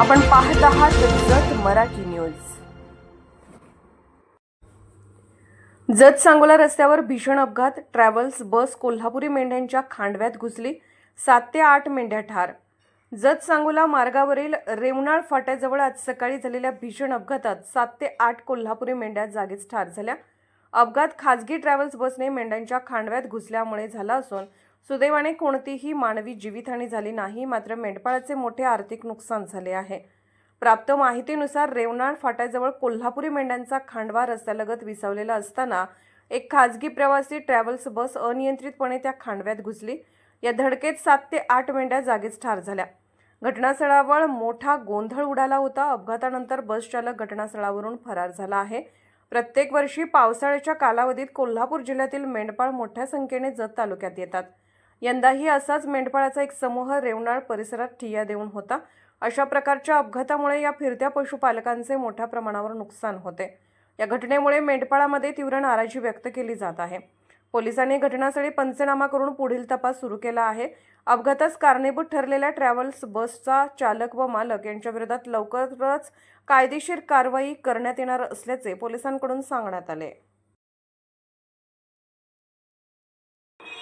आपण पाहत आहात जत मराठी न्यूज. जत सांगोला रस्त्यावर भीषण अपघात ट्रॅव्हल्स बस कोल्हापुरी मेंढ्यांच्या खांडव्यात घुसली सात ते आठ मेंढ्या ठार. जत सांगोला मार्गावरील रेवनाळ फाट्याजवळ आज सकाळी झालेल्या भीषण अपघातात सात ते आठ कोल्हापुरी मेंढ्या जागीच ठार झाल्या. अपघात खाजगी ट्रॅव्हल्स बसने मेंढ्यांच्या खांडव्यात घुसल्यामुळे झाला असून सुदैवाने कोणतीही मानवी जीवितहानी झाली नाही मात्र मेंढपाळाचे मोठे आर्थिक नुकसान झाले आहे. प्राप्त माहितीनुसार रेवनाळ फाट्याजवळ कोल्हापुरी मेंढ्यांचा खांडवा रस्त्यालगत विसावलेला असताना एक खाजगी प्रवासी ट्रॅव्हल्स बस अनियंत्रितपणे त्या खांडव्यात घुसली. या धडकेत सात ते आठ मेंढ्या जागीच ठार झाल्या. घटनास्थळावर मोठा गोंधळ उडाला होता. अपघातानंतर बस चालक घटनास्थळावरून फरार झाला आहे. प्रत्येक वर्षी पावसाळ्याच्या कालावधीत कोल्हापूर जिल्ह्यातील मेंढपाळ मोठ्या संख्येने जत तालुक्यात येतात. यंदाही असाच मेंढपाळाचा एक समूह रेवनाळ परिसरात ठिय्या देऊन होता. अशा प्रकारच्या अपघातामुळे या फिरत्या पशुपालकांचे मोठ्या प्रमाणावर नुकसान होते. या घटनेमुळे मेंढपाळामध्ये तीव्र नाराजी व्यक्त केली जात आहे. पोलिसांनी घटनास्थळी पंचनामा करून पुढील तपास सुरू केला आहे. अपघातास कारणीभूत ठरलेल्या ट्रॅव्हल्स बसचा चालक व मालक यांच्या विरोधात लवकरच कायदेशीर कारवाई करण्यात येणार असल्याचे पोलिसांकडून सांगण्यात आले.